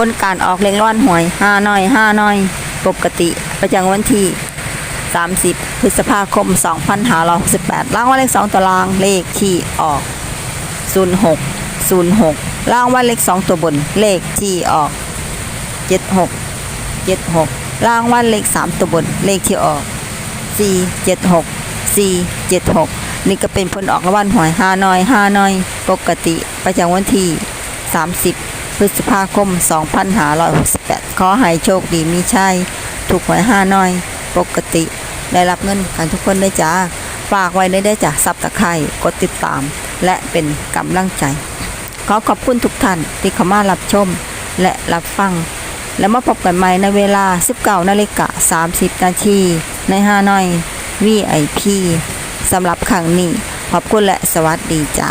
ผลการออกเลขร้อนหวยห้าน้อยห้าน้อย ปกติประจำวันที่ 30 พฤษภาคม 2568ล่างว่าเลข 2ตัวรางเลขที่ออก 06 06ล่างว่าเลข 2 ตัวบนเลขที่ออก 76 76ล่างว่าเลข 3 ตัวบนเลขที่ออก 476 476 นี่ก็เป็นผลออกรางวัลหวย5น้อย5น้อย ปกติประจำวันที่ 30 พฤษภาคม 2568 ขอให้โชคดีมีชัย ถูกหวย5น้อย ปกติได้รับเงินกันทุกคนได้จ้า ฝากไว้ได้ได้จ้ะซับตะไคร่กดติดตาม และเป็นกำลังใจ ขอขอบคุณทุกท่านที่เข้ามารับชมและรับฟัง แล้วมาพบกันใหม่ในเวลา 19นาฬิกา30 นาทีในฮาน้อย VIP สำหรับครั้งนี้ ขอบคุณและสวัสดีจ้า